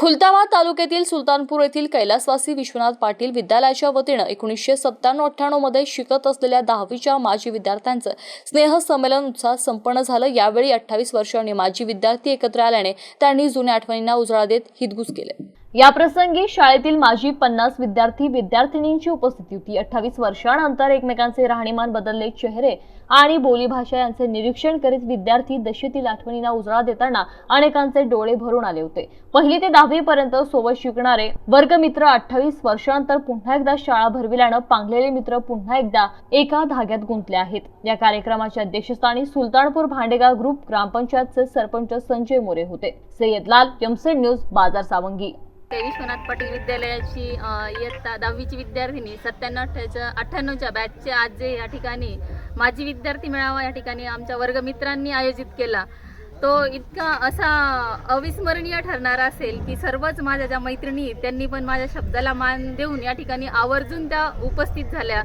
खुलताबाद तालुक्यातील सुलतानपूर येथील कैलासवासी विश्वनाथ पाटील विद्यालयाच्या वतीनं एकोणीसशे सत्त्याण्णव अठ्ठ्याण्णवमध्ये शिकत असलेल्या दहावीच्या माजी विद्यार्थ्यांचं स्नेहसंमेलन उत्साहात संपन्न झालं. यावेळी अठ्ठावीस वर्षांनी माजी विद्यार्थी एकत्र आल्याने त्यांनी जुन्या आठवणींना उजाळा देत हितगुज केले. या प्रसंगी शाळेतील माजी पन्नास विद्यार्थी विद्यार्थिनींची उपस्थिती होती. अठ्ठावीस वर्षांनंतर एकमेकांचे राहणीमान बदलले. चेहरे आणि बोलीभाषा यांचे निरीक्षण करीत विद्यार्थी दशेतील आठवणींना उजाळा देताना अनेकांचे डोळे भरून आले होते. पहिली ते दहावी दहावीपर्यंत सोबत शिकणारे वर्गमित्र अठ्ठावीस वर्षानंतर पुन्हा एकदा शाळा भरविल्यानं पांगलेले मित्र पुन्हा एकदा एका धाग्यात गुंतले आहेत. या कार्यक्रमाच्या अध्यक्षस्थानी सुलतानपूर भांडेगाव ग्रुप ग्रामपंचायतचे सरपंच संजय मोरे होते. सय्यदलाल यमसेड न्यूज बाजार सावंगी. ते विश्वनाथ पाटील विद्यालयाची इयत्ता दहावीची विद्यार्थिनी सत्त्याण्णव अठ्ठ्याच्या अठ्ठ्याण्णवच्या बॅचचे आज जे या ठिकाणी माजी विद्यार्थी मेळावा या ठिकाणी आमच्या वर्गमित्रांनी आयोजित केला. तो इतका असा अविस्मरणीय ठरणारा असेल की सर्वच माझ्या ज्या मैत्रिणी त्यांनी पण माझ्या शब्दाला मान देऊन या ठिकाणी आवर्जून त्या उपस्थित झाल्या.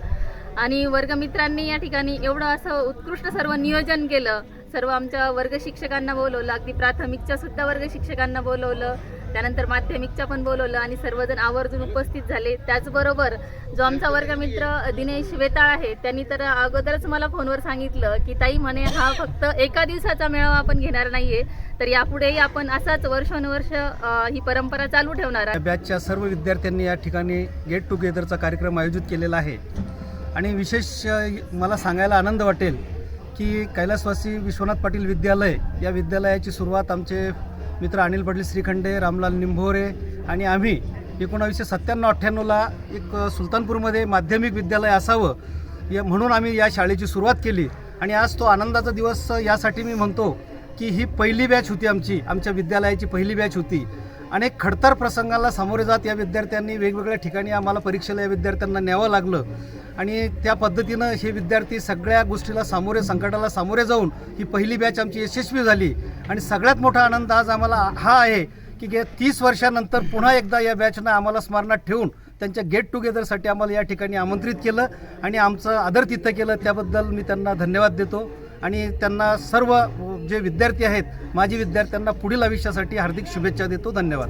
आणि वर्गमित्रांनी या ठिकाणी एवढं असं उत्कृष्ट सर्व नियोजन केलं. सर्व आमच्या वर्ग शिक्षकांना बोलवलं अगदी प्राथमिकच्या सुद्धा वर्ग शिक्षकांना बोलवलं. त्यानंतर माध्यमिकच्या पण बोलवलं आणि सर्वजण आवर्जून उपस्थित झाले. त्याचबरोबर जो आमचा वर्गमित्र दिनेश वेताळ आहे त्यांनी तर अगोदरच मला फोनवर सांगितलं की ताई म्हणे हा फक्त एका दिवसाचा मेळावा आपण घेणार नाहीये. तर यापुढेही आपण असाच वर्षानुवर्ष ही परंपरा चालू ठेवणार आहे. बॅचच्या सर्व विद्यार्थ्यांनी या ठिकाणी गेट टुगेदरचा कार्यक्रम आयोजित केलेला आहे. आणि विशेष मला सांगायला आनंद वाटेल की कैलासवासी विश्वनाथ पाटील विद्यालय या विद्यालयाची सुरुवात आमचे मित्र अनिल पाटील श्रीखंडे रामलाल निंभोरे आणि आम्ही एकोणावीसशे सत्त्याण्णव अठ्ठ्याण्णवला एक सुलतानपूरमध्ये माध्यमिक विद्यालय असावं या म्हणून आम्ही या शाळेची सुरुवात केली. आणि आज तो आनंदाचा दिवस यासाठी मी म्हणतो की ही पहिली बॅच होती आमची आमच्या विद्यालयाची पहिली बॅच होती. अनेक खडतर प्रसंगाला सामोरे जात या विद्यार्थ्यांनी वेगवेगळ्या ठिकाणी आम्हाला परीक्षेला या विद्यार्थ्यांना न्यावं लागलं. आणि त्या पद्धतीनं हे विद्यार्थी सगळ्या गोष्टीला सामोरे संकटाला सामोरे जाऊन ही पहिली बॅच आमची यशस्वी झाली. आणि सगळ्यात मोठा आनंद आज आम्हाला हा आहे की गे तीस वर्षानंतर पुन्हा एकदा या बॅचनं आम्हाला स्मरणात ठेवून त्यांच्या गेट टुगेदरसाठी आम्हाला या ठिकाणी आमंत्रित केलं आणि आमचं आदर तिथं केलं. त्याबद्दल मी त्यांना धन्यवाद देतो. आणि त्यांना सर्व जे विद्यार्थी आहेत माझी विद्यार्थ्यांना पुढील आयुष्यासाठी हार्दिक शुभेच्छा देतो. धन्यवाद.